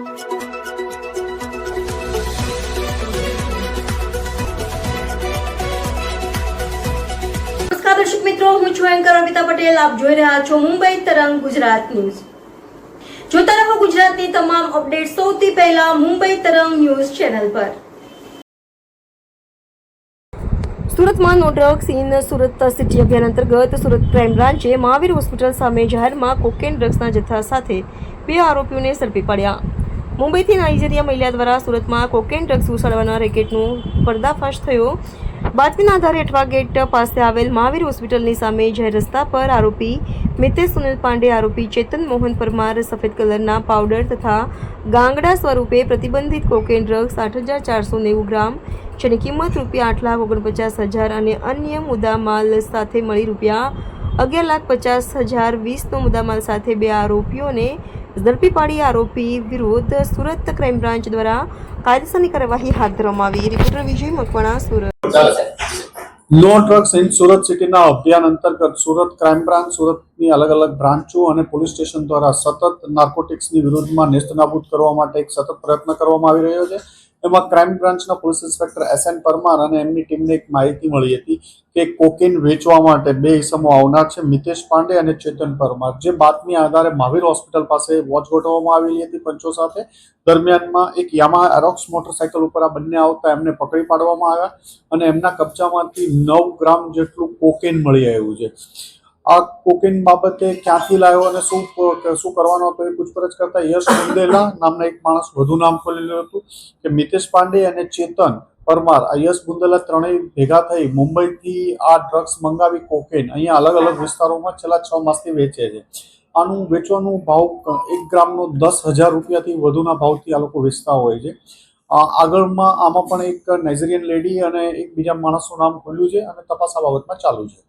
દર્શક મિત્રો, હું છું એન્કર અમિતા પટેલ. આપ જોઈ રહ્યા છો મુંબઈ તરંગ ગુજરાત ન્યૂઝ. જોતા રહો ગુજરાતની તમામ અપડેટ સૌથી પહેલા મુંબઈ તરંગ ન્યૂઝ ચેનલ પર. સુરતમાં no drugs in Surat city અભિયાન અંતર્ગત સુરત ક્રાઇમ બ્રાન્ચે મહાવીર હોસ્પિટલ સામે જાહેરમાં કોકેન ડ્રગ્સના જથ્થા સાથે બે આરોપીઓને ઝડપી પાડ્યા. મુંબઈથી નાઇજેરિયા મહિલા દ્વારા સુરતમાં કોકેન ડ્રગ્સ ઉછાળવાના રેકેટનું પર્દાફાશ થયો. બાતમીના આધારે અઠવા ગેટ પાસે આવેલ મહાવીર હોસ્પિટલની સામે જાહેર રસ્તા પર આરોપી મિતેશ સુનિલ પાંડે, આરોપી ચેતન મોહન પરમાર, સફેદ કલરના પાવડર તથા ગાંગડા સ્વરૂપે પ્રતિબંધિત કોકેન ડ્રગ્સ આઠ હજાર ચારસો નેવું ગ્રામ, જેની કિંમત રૂપિયા આઠ લાખ ઓગણપચાસ હજાર અને અન્ય મુદ્દામાલ સાથે મળી રૂપિયા અગિયાર લાખ પચાસ હજાર વીસનો મુદ્દામાલ સાથે બે આરોપીઓને ઝડપી પાડી આરોપી વિરુદ્ધ સુરત ક્રાઇમ બ્રાન્ચ દ્વારા કાયદેસરની કાર્યવાહી હાથ ધરવામાં આવી. Reporter Vijay Makwana, Surat. No drugs in Surat સિટીના અભિયાન અંતર્ગત સુરત ક્રાઇમ બ્રાન્ચ, સુરતની અલગ અલગ બ્રાન્ચો અને પોલીસ સ્ટેશન દ્વારા સતત નાર્કોટિક્સની વિરુદ્ધમાં નેસ્તનાબૂદ કરવા માટે એક સતત પ્રયત્ન કરવામાં આવી રહ્યો છે. એમાં ક્રાઇમ બ્રાન્ચના police inspector S N Parmar અને એમની ટીમને એક માહિતી મળી હતી કે કોકેન વેચવા માટે બે ઇસમો આવનાર છે, મિતેશ પાંડે અને ચેતન પરમાર. જે બાતમી આધારે મહાવીર હોસ્પિટલ પાસે વોચ ગોઠવવામાં આવેલી હતી પંચો સાથે. દરમિયાનમાં એક યામા એરોક્સ મોટરસાયકલ ઉપર આ બંને આવતા એમને પકડી પાડવામાં આવ્યા અને એમના કબજામાંથી નવ ગ્રામ જેટલું કોકેન મળી આવ્યું છે. આ કોકેન બાબતે ક્યાંથી લાવ્યો અને શું શું કરવાનો હતો એ પૂછપરછ કરતા યશ બુંદેલા નામના એક માણસ વધુ નામ ખોલેલું હતું કે મિતેશ પાંડે અને ચેતન પરમાર. આ યશ બુંદેલા ત્રણેય ભેગા થઈ મુંબઈથી આ ડ્રગ્સ મંગાવી કોકેન. અહીંયા અલગ અલગ વિસ્તારોમાં છેલ્લા છ માસથી વેચે છે. આનું વેચવાનું ભાવ એક ગ્રામનો દસ હજાર રૂપિયાથી વધુના ભાવથી આ લોકો વેચતા હોય છે. આગળમાં આમાં પણ એક નાઇઝેરિયન લેડી અને એક બીજા માણસનું નામ ખોલ્યું છે અને તપાસ આ બાબતમાં ચાલુ છે.